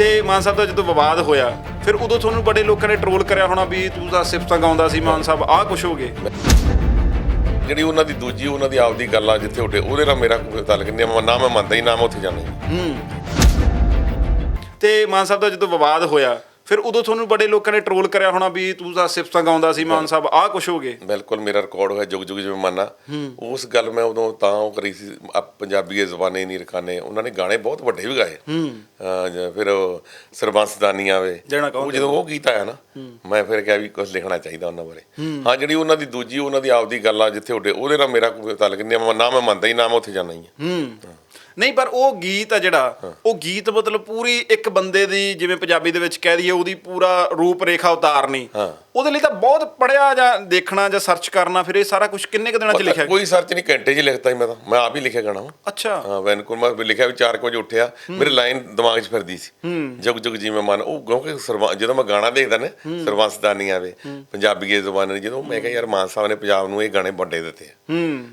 ਤੇ ਮਾਨ ਸਾਹਿਬ ਦਾ ਜਦੋਂ ਵਿਵਾਦ ਹੋਇਆ ਫਿਰ ਉਦੋਂ ਤੁਹਾਨੂੰ ਬੜੇ ਲੋਕਾਂ ਨੇ ਟਰੋਲ ਕਰਿਆ ਹੋਣਾ ਵੀ ਤੂੰ ਤਾਂ ਸਿਫਤਾਂ ਗਾਉਂਦਾ ਸੀ ਮਾਨ ਸਾਹਿਬ ਆਹ ਕੁਛ ਹੋ ਗਏ ਜਿਹੜੀ ਉਹਨਾਂ ਦੀ ਦੂਜੀ ਉਹਨਾਂ ਦੀ ਆਪਦੀ ਗੱਲ ਆ ਜਿੱਥੇ ਉੱਡੇ ਉਹਦੇ ਨਾਲ ਮੇਰਾ ਕੋਈ ਤਾਲੁਕ ਨਹੀਂ ਹੈ। ਨਾ ਮੈਂ ਮੰਨਦਾ ਹੀ ਨਾ ਮੈਂ ਉੱਥੇ ਹੀ। ਹੂੰ ਤੇ ਮਾਨ ਸਾਹਿਬ ਦਾ ਜਦੋਂ ਵਿਵਾਦ ਹੋਇਆ ਫਿਰ ਉਦੋਂ ਤੁਹਾਨੂੰ ਬੜੇ ਲੋਕਾਂ ਨੇ ਟਰੋਲ ਕਰਿਆ ਹੋਣਾ ਵੀ ਤੂੰ ਤਾਂ ਸਿਫਤਾਂ ਗਾਉਂਦਾ ਸੀ ਮਾਨ ਸਾਹਿਬ ਆਹ ਕੁਛ ਹੋ ਗਏ? ਬਿਲਕੁਲ ਮੇਰਾ ਰਿਕਾਰਡ ਹੋਇਆ ਜੁਗ ਜੁਗ ਜਿਵੇਂ ਮਾਨਾ। ਉਸ ਗੱਲ ਮੈਂ ਉਦੋਂ ਤਾਂ ਉਹ ਕਰੀ ਸੀ ਪੰਜਾਬੀ ਜ਼ਬਾਨੇ ਨਹੀਂ ਰਖਾਨੇ ਉਹਨਾਂ ਨੇ ਗਾਣੇ ਬਹੁਤ ਵੱਡੇ ਵੀ ਗਾਏ। ਫਿਰ ਸਰਬੰਸ ਦਾਨੀਆਂ ਵੇ ਜਿਹੜਾ ਕਹੋ ਉਹ ਜਦੋਂ ਉਹ ਗੀਤ ਆਇਆ ਨਾ ਮੈਂ ਫਿਰ ਕਿਹਾ ਵੀ ਕੁਝ ਲਿਖਣਾ ਚਾਹੀਦਾ ਉਹਨਾਂ ਬਾਰੇ। ਹਾਂ। ਜਿਹੜੀ ਉਹਨਾਂ ਦੀ ਦੂਜੀ ਉਹਨਾਂ ਦੀ ਆਪਦੀ ਗੱਲ ਆ ਜਿੱਥੇ ਉੱਡੇ ਉਹਦੇ ਨਾਲ ਮੇਰਾ ਕੋਈ ਤਾਲੁਕ ਨਹੀਂ। ਨਾ ਮੈਂ ਮੰਨਦਾ ਹੀ ਨਾ ਮੈਂ ਉੱਥੇ ਜਾਣਾ ਹੀ। ਹੈ। ਹੂੰ। ਨਹੀਂ ਪਰ ਉਹ ਗੀਤ ਆ ਜਿਹੜਾ ਉਹ ਗੀਤ ਮਤਲਬ ਪੂਰੀ ਇੱਕ ਬੰਦੇ ਦੀ ਜਿਵੇਂ ਪੰਜਾਬੀ ਦੇ ਵਿੱਚ ਕਹਿ ਦਈਏ ਉਹਦੀ ਪੂਰਾ ਰੂਪ ਰੇਖਾ ਉਤਾਰਨੀ। ਉਹਦੇ ਲਈ ਤਾਂ ਬਹੁਤ ਪੜਿਆ ਜਾਂ ਦੇਖਣਾ ਜਾਂ ਸਰਚ ਕਰਨਾ ਫਿਰ ਇਹ ਸਾਰਾ ਕੁਝ ਕਿੰਨੇ ਕੁ ਦਿਨਾਂ 'ਚ ਲਿਖਿਆ? ਕੋਈ ਸਰਚ ਨਹੀਂ ਘੰਟੇ 'ਚ ਲਿਖਤਾ ਹੀ ਮੈਂ ਤਾਂ। ਮੈਂ ਆਪ ਹੀ ਲਿਖਿਆ ਗਾਣਾ। ਅੱਛਾ। ਹਾਂ ਵੈਨਕੂਵਰ ਮੈਂ ਵੀ ਲਿਖਿਆ ਵੀ 4 ਵਜੇ ਉੱਠਿਆ ਮੇਰੇ ਲਾਈਨ ਦਿਮਾਗ 'ਚ ਫਿਰਦੀ ਸੀ। ਜੁਗ ਜੁਗ ਜਿਵੇਂ ਮਨ ਉਹ ਕਿਉਂਕਿ ਜਦੋਂ ਮੈਂ ਗਾਣਾ ਦੇਖਦਾ ਨਾ ਸਰਵੰਸਦਾਨੀ ਆਵੇ ਪੰਜਾਬੀ ਦੇ ਜ਼ੁਬਾਨ ਨੇ ਜਦੋਂ ਮੈਂ ਕਿਹਾ ਯਾਰ ਮਾਨ ਸਾਹਿਬ ਨੇ ਪੰਜਾਬ ਨੂੰ ਇਹ ਗਾਣੇ ਵੱਡੇ ਦਿੱਤੇ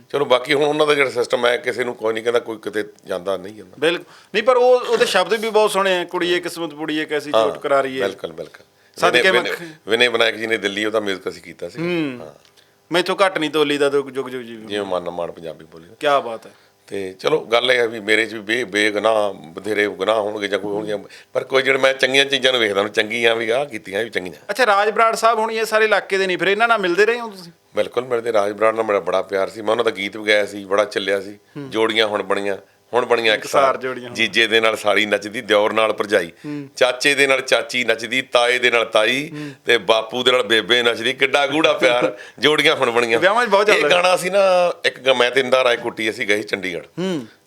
ਚਲੋ ਬਾਕੀ ਹੁਣ ਉਹਨਾਂ ਦਾ ਜਿਹੜਾ ਸਿਸਟਮ ਹੈ ਕਿਸੇ ਨੂੰ ਕੋਈ ਨਹੀਂ ਕਹਿੰਦਾ ਕੋਈ ਕਿਤੇ ਜਾਂਦਾ ਨਹੀਂ ਜਾਂਦਾ। ਬਿਲਕੁਲ। ਨਹੀਂ ਪਰ ਉਹ ਉਹਦੇ ਸ਼ਬਦ ਵੀ ਬਹੁਤ ਸੋਹਣੇ ਆ ਕੁੜੀਏ ਕਿਸਮਤ ਪੁੜੀਏ ਕੈਸੀ ਚੋਟ ਕਰਾ ਰਹੀ ਹੈ ਬਿਲਕੁਲ। ਬਿਲਕੁਲ ਸਦਕੇ ਮੱਖ- ਵਿਨੇ- ਵਿਨਾਇਕ ਜੀ ਨੇ ਦਿੱਲੀ ਉਹਦਾ ਮਿਊਜ਼ਿਕ ਅਸੀਂ ਕੀਤਾ ਸੀ। ਹਾਂ। ਮੈਥੋਂ ਘੱਟ ਨਹੀਂ ਤੋਲੀ ਦਾ ਜੁਗ ਜੁਗ ਜੀ ਜਿਵੇਂ ਮਨ ਮਾਨ ਪੰਜਾਬੀ ਬੋਲੀ। ਕੀ ਬਾਤ ਹੈ। ਤੇ ਚਲੋ ਗੱਲ ਇਹ ਹੈ ਵੀ ਮੇਰੇ 'ਚ ਵੀ ਬੇ ਬੇਗੁਨਾਹ ਬਥੇਰੇ ਗੁਨਾਹ ਹੋਣਗੇ ਜਾਂ ਕੋਈ ਹੋਣਗੇ ਪਰ ਕੋਈ ਜਿਹੜੇ ਮੈਂ ਚੰਗੀਆਂ ਚੀਜ਼ਾਂ ਨੂੰ ਵੇਖਦਾ ਨੂੰ ਚੰਗੀਆਂ ਵੀ ਆਹ ਕੀਤੀਆਂ ਵੀ ਚੰਗੀਆਂ। ਅੱਛਾ ਰਾਜ ਬਰਾੜ ਸਾਹਿਬ ਹੁਣ ਇਹ ਸਾਰੇ ਇਲਾਕੇ ਦੇ ਨਹੀਂ ਫਿਰ ਇਹਨਾਂ ਨਾਲ ਮਿਲਦੇ ਰਹੇ ਹੋ ਤੁਸੀਂ? ਬਿਲਕੁਲ ਮਿਲਦੇ ਰਾਜ ਬਰਾੜ ਨਾਲ ਮੇਰਾ ਬੜਾ ਪਿਆਰ ਸੀ। ਮੈਂ ਉਹਨਾਂ ਦਾ ਗੀਤ ਵੀ ਗਾਇਆ ਸੀ ਬੜਾ ਚੱਲਿਆ ਸੀ। ਜੋੜੀਆਂ ਹੁਣ ਬਣੀਆਂ। ਹੁਣ ਬਣੀਆਂ ਇੱਕ ਸਾਰ ਸਾਰ ਜੋੜੀਆਂ। ਜੀਜੇ ਦੇ ਨਾਲ ਸਾਲੀ ਨੱਚਦੀ ਦਿਓਰ ਨਾਲ ਭਰਜਾਈ। ਚਾਚੇ ਦੇ ਨਾਲ ਚਾਚੀ ਨੱਚਦੀ ਤਾਏ ਦੇ ਨਾਲ ਤਾਈ ਤੇ ਬਾਪੂ ਦੇ ਨਾਲ ਬੇਬੇ ਨੱਚਦੀ। ਕਿੱਡਾ ਗੂੜਾ ਪਿਆਰ। ਜੋੜੀਆਂ ਹੁਣ ਬਣੀਆਂ। ਵਿਆਹਾਂ 'ਚ ਬਹੁਤ ਇਹ ਚੱਲਦਾ। ਗਾਣਾ ਸੀ ਨਾ ਇੱਕ ਮੈਂ ਤੇ ਇੰਦਾ ਰਾਏ ਕੁੱਟੀ ਅਸੀਂ ਗਏ ਚੰਡੀਗੜ੍ਹ।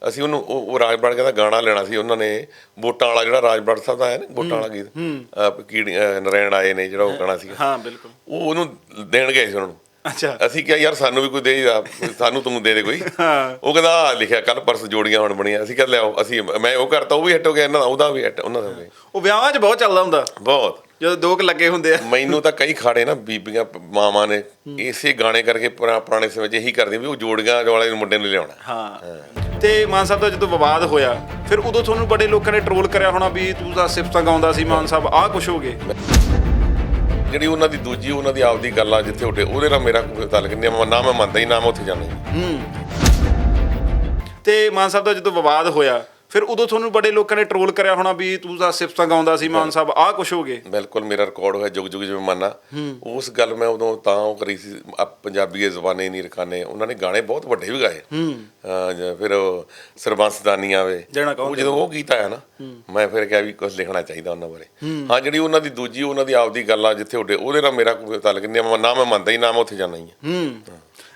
ਅਸੀਂ ਉਹਨੂੰ ਉਹ ਉਹ ਰਾਜ ਬਰਾੜ ਕਹਿੰਦਾ ਗਾਣਾ ਲੈਣਾ ਸੀ ਉਹਨਾਂ ਨੇ ਵੋਟਾਂ ਵਾਲਾ ਜਿਹੜਾ ਰਾਜ ਬਰਾੜ ਸਾਹਿਬ ਦਾ ਹੈ ਨਾ ਵੋਟਾਂ ਵਾਲਾ ਗੀਤ। ਕੀੜੀ ਨਰੈਣ ਆਏ ਨੇ ਜਿਹੜਾ ਉਹ ਗਾਣਾ ਸੀ ਹਾਂ ਬਿਲਕੁਲ। ਉਹ ਉਹਨੂੰ ਦੇਣ ਗਏ ਸੀ ਉਹਨਾਂ ਨੂੰ। ਅੱਛਾ। ਅਸੀਂ ਕਿਹਾ ਯਾਰ ਸਾਨੂੰ ਵੀ ਕੋਈ ਦੇ ਸਾਨੂੰ ਤੂੰ ਦੇ ਦੇ ਕੋਈ। ਹਾਂ। ਉਹ ਕਹਿੰਦਾ ਆਹ ਲਿਖਿਆ ਕੱਲ ਪਰਸ ਜੋੜੀਆਂ ਹੁਣ ਬਣੀਆਂ। ਅਸੀਂ ਕਿਹਾ ਲਿਆਓ ਅਸੀਂ ਮੈਂ ਉਹ ਕਰਤਾ ਉਹ ਵੀ ਹਿੱਟ ਹੋ ਗਿਆ ਇਹਨਾਂ ਦਾ ਉਹਦਾ ਵੀ ਹਿੱਟ ਉਹਨਾਂ ਦਾ ਵੀ। ਉਹ ਵਿਆਹਾਂ 'ਚ ਬਹੁਤ ਚੱਲਦਾ ਹੁੰਦਾ। ਬਹੁਤ। ਜਦੋਂ ਦੋ ਕੁ ਲੱਗੇ ਹੁੰਦੇ ਆ। ਮੈਨੂੰ ਤਾਂ ਕਈ ਖਾੜੇ ਨਾ ਬੀਬੀਆਂ ਮਾਵਾਂ ਨੇ ਇਸੇ ਗਾਣੇ ਕਰਕੇ ਪੁਰਾ- ਪੁਰਾਣੇ ਸਮੇਂ 'ਚ ਇਹੀ ਕਰਦੀਆਂ ਵੀ ਉਹ ਜੋੜੀਆਂ ਵਾਲੇ ਮੁੰਡੇ ਨੂੰ ਲਿਆਉਣਾ ਹਾਂ। ਤੇ ਮਾਨ ਸਾਹਿਬ ਦਾ ਜਦੋਂ ਵਿਵਾਦ ਹੋਇਆ ਫਿਰ ਉਦੋਂ ਤੁਹਾਨੂੰ ਬੜੇ ਲੋਕਾਂ ਨੇ ਟਰੋਲ ਕਰਿਆ ਹੋਣਾ ਵੀ ਤੂੰ ਤਾਂ ਸਿਫਤਾਂ ਗਾਉਂਦਾ ਸੀ ਮਾਨ ਸਾਹਿਬ ਆਹ ਕੁਛ ਹੋ ਗਏ ਜਿਹੜੀ ਉਹਨਾਂ ਦੀ ਦੂਜੀ, ਉਹਨਾਂ ਦੀ ਆਪਦੀ ਗੱਲ ਆ ਜਿੱਥੇ ਉੱਠੇ ਉਹਦੇ ਨਾਲ ਮੇਰਾ ਕੋਈ ਤਾਲੁਕ ਨਹੀਂ ਨਾ ਮੈਂ ਮੰਨਦਾ ਹੀ ਨਾ ਮੈਂ ਉੱਥੇ ਜਾਂਦਾ ਹੂੰ। ਤੇ ਮਾਨ ਸਾਹਿਬ ਦਾ ਜਦੋਂ ਵਿਵਾਦ ਹੋਇਆ ਫਿਰ ਉਦੋਂ ਤੁਹਾਨੂੰ ਬੜੇ ਲੋਕਾਂ ਨੇ ਟਰੋਲ ਕਰਿਆ ਹੋਣਾ ਵੀ ਤੂੰ ਤਾਂ ਸਿਫਤਾਂ ਗਾਉਂਦਾ ਸੀ ਮਾਨ ਸਾਹਿਬ ਆਹ ਕੁਛ ਹੋ ਗਏ। ਬਿਲਕੁਲ ਮੇਰਾ ਰਿਕਾਰਡ ਹੋਇਆ ਜੁਗ ਜੁਗ ਜਿਵੇਂ ਮਾਨਾ। ਉਸ ਗੱਲ ਮੈਂ ਉਦੋਂ ਤਾਂ ਉਹ ਕਰੀ ਸੀ ਪੰਜਾਬੀ ਜ਼ਬਾਨੇ ਨਹੀਂ ਰਖਾਨੇ ਉਹਨਾਂ ਨੇ ਗਾਣੇ ਬਹੁਤ ਵੱਡੇ ਵੀ ਗਾਏ। ਜ- ਫਿਰ ਸਰਬੰਸ ਦਾਨੀਆਂ ਵੇ ਜਿਹੜਾ ਕਹੋ ਉਹ ਜਦੋਂ ਉਹ ਗੀਤ ਆਇਆ ਨਾ ਮੈਂ ਫਿਰ ਕਿਹਾ ਵੀ ਕੁਝ ਲਿਖਣਾ ਚਾਹੀਦਾ ਉਹਨਾਂ ਬਾਰੇ। ਹਾਂ। ਜਿਹੜੀ ਉਹਨਾਂ ਦੀ ਦੂਜੀ ਉਹਨਾਂ ਦੀ ਆਪਦੀ ਗੱਲ ਆ ਜਿੱਥੇ ਉਹਦੇ ਨਾਲ ਮੇਰਾ ਕੋਈ ਤਾਲੁਕ ਨਹੀਂ ਹੈ। ਨਾ ਮੈਂ ਮੰਨਦਾ ਹੀ ਨਾ ਮੈਂ ਉੱਥੇ ਜਾਣਾ ਹੀ। ਹੈ।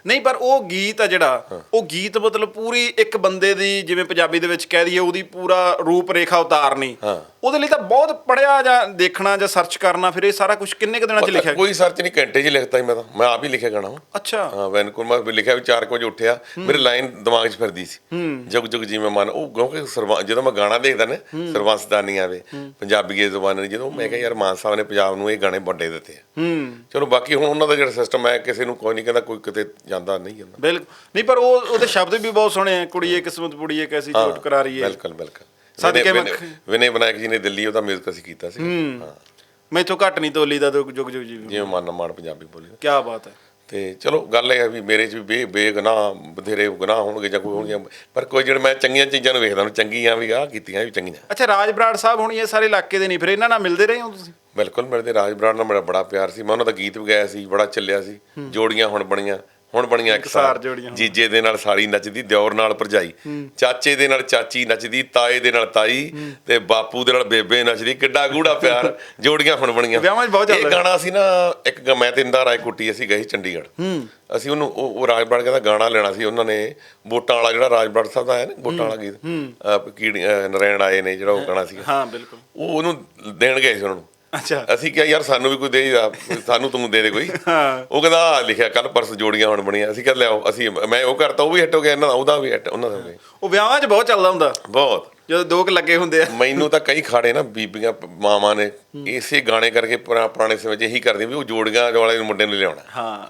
ਨਹੀਂ ਪਰ ਉਹ ਗੀਤ ਆ ਜਿਹੜਾ ਉਹ ਗੀਤ ਮਤਲਬ ਪੂਰੀ ਇੱਕ ਬੰਦੇ ਦੀ ਜਿਵੇਂ ਪੰਜਾਬੀ ਦੇ ਵਿੱਚ ਕਹਿ ਦਈਏ ਉਹਦੀ ਪੂਰਾ ਰੂਪ ਰੇਖਾ ਉਤਾਰਨੀ। ਉਹਦੇ ਲਈ ਤਾਂ ਬਹੁਤ ਪੜਿਆ ਜਾਂ ਦੇਖਣਾ ਜਾਂ ਸਰਚ ਕਰਨਾ ਫਿਰ ਇਹ ਸਾਰਾ ਕੁਝ ਕਿੰਨੇ ਕੁ ਦਿਨਾਂ 'ਚ ਲਿਖਿਆ? ਕੋਈ ਸਰਚ ਨਹੀਂ ਘੰਟੇ 'ਚ ਲਿਖਤਾ ਮੈਂ ਤਾਂ। ਮੈਂ ਆਪ ਹੀ ਲਿਖਿਆ ਗਾਣਾ। ਅੱਛਾ। ਹਾਂ ਵੈਨਕੂਵਰ ਮੈਂ ਵੀ ਲਿਖਿਆ ਵੀ 4 ਵਜੇ ਉੱਠਿਆ। ਮੇਰੇ ਲਾਈਨ ਦਿਮਾਗ 'ਚ ਫਿਰਦੀ ਸੀ। ਜੁਗ ਜੁਗ ਜਿਵੇਂ ਮਨ ਉਹ ਕਿਉਂਕਿ ਸਰਵਾ- ਜਦੋਂ ਮੈਂ ਗਾਣਾ ਦੇਖਦਾ ਨਾ ਸਰਵੰਸਦਾਨੀ ਆਵੇ ਪੰਜਾਬੀ ਦੇ ਜ਼ੁਬਾਨ ਨੇ ਜਦੋਂ ਮੈਂ ਕਿਹਾ ਯਾਰ ਮਾਨ ਸਾਹਿਬ ਨੇ ਪੰਜਾਬ ਨੂੰ ਇਹ ਗਾਣੇ ਵੱਡੇ ਦਿੱਤੇ ਆ। ਹੂੰ। ਚਲੋ ਬਾਕੀ ਹੁਣ ਉਹਨਾਂ ਦਾ ਜਿਹੜਾ ਸਿਸਟਮ ਹੈ ਕਿਸੇ ਨੂੰ ਕੋਈ ਨਹੀਂ ਕਹਿੰਦਾ ਕੋਈ ਕਿਤੇ ਜਾਂਦਾ ਨਹੀਂ ਜਾਂਦਾ। ਬਿਲਕੁਲ ਨਹੀਂ ਪਰ ਉਹ ਉਹਦੇ ਸ਼ਬਦ ਵੀ ਬਹੁਤ ਸੋਹਣੇ ਆ ਕੁੜੀਏ ਕਿਸਮਤ ਪੁੜੀਏ ਕੈਸੀ ਚੋਟ ਕਰਾ ਰਹੀ ਹੈ। ਬਿਲਕੁਲ ਬਿਲਕੁਲ। ਸਦਕੇ ਵਿਨੇ- ਵਿਨਾਇਕ ਜੀ ਨੇ ਦਿੱਲੀ ਉਹਦਾ ਮਿਊਜ਼ਿਕ ਅਸੀਂ ਕੀਤਾ ਸੀ ਹਾਂ। ਮੈਥੋਂ ਘੱਟ ਨਹੀਂ ਤੋਲੀ ਦਾ ਜੁਗ ਜੁਗ ਜੀ ਜਿਵੇਂ ਮਨ ਮਾਨ ਪੰਜਾਬੀ ਬੋਲੀ। ਕੀ ਬਾਤ ਹੈ। ਤੇ ਚਲੋ ਗੱਲ ਇਹ ਹੈ ਵੀ ਮੇਰੇ 'ਚ ਵੀ ਬੇ ਬੇਗੁਨਾਹ ਬਥੇਰੇ ਗੁਨਾਹ ਹੋਣਗੇ ਜਾਂ ਕੋਈ ਹੋਣਗੇ ਪਰ ਕੋਈ ਜਿਹੜੇ ਮੈਂ ਚੰਗੀਆਂ ਚੀਜ਼ਾਂ ਨੂੰ ਵੇਖਦਾ ਨੂੰ ਚੰਗੀਆਂ ਵੀ ਆਹ ਕੀਤੀਆਂ ਵੀ ਚੰਗੀਆਂ। ਅੱਛਾ ਰਾਜ ਬਰਾੜ ਸਾਹਿਬ ਹੁਣ ਇਹ ਸਾਰੇ ਇਲਾਕੇ ਦੇ ਨਹੀਂ ਫਿਰ ਇਹਨਾਂ ਨਾਲ ਮਿਲਦੇ ਰਹੇ ਹੋ ਤੁਸੀਂ? ਬਿਲਕੁਲ ਮਿਲਦੇ। ਰਾਜ ਬਰਾੜ ਨਾਲ ਮੇਰਾ ਬੜਾ ਪਿਆਰ ਸੀ। ਮੈਂ ਉਹਨਾਂ ਦਾ ਗੀਤ ਵੀ ਗਾਇਆ ਸੀ ਬੜਾ ਚੱਲਿਆ ਸੀ। ਜੋੜੀਆਂ ਹੁਣ ਬਣੀਆਂ। ਹੁਣ ਬਣੀਆਂ ਇੱਕ ਸਾਰ ਸਾਰ ਜੋੜੀਆਂ ਹੁਣ। ਜੀਜੇ ਦੇ ਨਾਲ ਸਾਲੀ ਨੱਚਦੀ ਦਿਓਰ ਨਾਲ ਭਰਜਾਈ। ਚਾਚੇ ਦੇ ਨਾਲ ਚਾਚੀ ਨੱਚਦੀ ਤਾਏ ਦੇ ਨਾਲ ਤਾਈ ਤੇ ਬਾਪੂ ਦੇ ਨਾਲ ਬੇਬੇ ਨੱਚਦੀ ਕਿੱਡਾ ਗੂੜਾ ਪਿਆਰ। ਜੋੜੀਆਂ ਹੁਣ ਬਣੀਆਂ। ਵਿਆਹਾਂ 'ਚ ਬਹੁਤ ਇਹ ਚੱਲਦਾ। ਗਾਣਾ ਸੀ ਨਾ ਇੱਕ ਮੈਂ ਤੇ ਇੰਦਾ ਰਾਏ ਕੁੱਟੀ ਅਸੀਂ ਗਏ ਚੰਡੀਗੜ੍ਹ। ਅਸੀਂ ਉਹਨੂੰ ਉਹ ਉਹ ਰਾਜ ਬਰਾੜ ਕਹਿੰਦਾ ਗਾਣਾ ਲੈਣਾ ਸੀ ਉਹਨਾਂ ਨੇ ਵੋਟਾਂ ਵਾਲਾ ਜਿਹੜਾ ਰਾਜ ਬਰਾੜ ਸਾਹਿਬ ਦਾ ਹੈ ਨਾ ਵੋਟਾਂ ਵਾਲਾ ਗੀਤ ਕੀੜੀ ਨਰੈਣ ਆਏ ਨੇ ਜਿਹੜਾ ਉਹ ਗਾਣਾ ਸੀ ਹਾਂ ਬਿਲਕੁਲ। ਉਹ ਉਹਨੂੰ ਦੇਣ ਗਏ ਸੀ ਉਹਨਾਂ ਨੂੰ। ਅੱਛਾ। ਅਸੀਂ ਕਿਹਾ ਯਾਰ ਸਾਨੂੰ ਵੀ ਕੋਈ ਦੇ ਜਾ ਸਾਨੂੰ ਤੂੰ ਦੇ ਦੇ ਕੋਈ। ਉਹ ਕਹਿੰਦਾ ਆਹ ਲਿਖਿਆ ਕੱਲ ਪਰਸ ਜੋੜੀਆਂ ਹੁਣ ਬਣੀਆਂ। ਅਸੀਂ ਕਿਹਾ ਲਿਆਓ ਅਸੀਂ ਮੈਂ ਉਹ ਕਰਤਾ ਉਹ ਵੀ ਹਿੱਟ ਹੋ ਗਿਆ ਇਹਨਾਂ ਦਾ ਉਹਦਾ ਵੀ ਹਿੱਟ ਉਹਨਾਂ ਦਾ ਵੀ। ਉਹ ਵਿਆਹਾਂ 'ਚ ਬਹੁਤ ਚੱਲਦਾ ਹੁੰਦਾ। ਬਹੁਤ। ਜਦੋਂ ਦੋ ਕੁ ਲੱਗੇ ਹੁੰਦੇ ਆ। ਮੈਨੂੰ ਤਾਂ ਕਈ ਖਾੜੇ ਨਾ ਬੀਬੀਆਂ ਮਾਵਾਂ ਨੇ ਇਸੇ ਗਾਣੇ ਕਰਕੇ ਪੁਰਾ- ਪੁਰਾਣੇ ਸਮੇਂ 'ਚ ਇਹੀ ਕਰਦੀਆਂ ਵੀ ਉਹ ਜੋੜੀਆਂ ਵਾਲੇ ਮੁੰਡੇ ਨੂੰ ਲਿਆਉਣਾ। ਹਾਂ।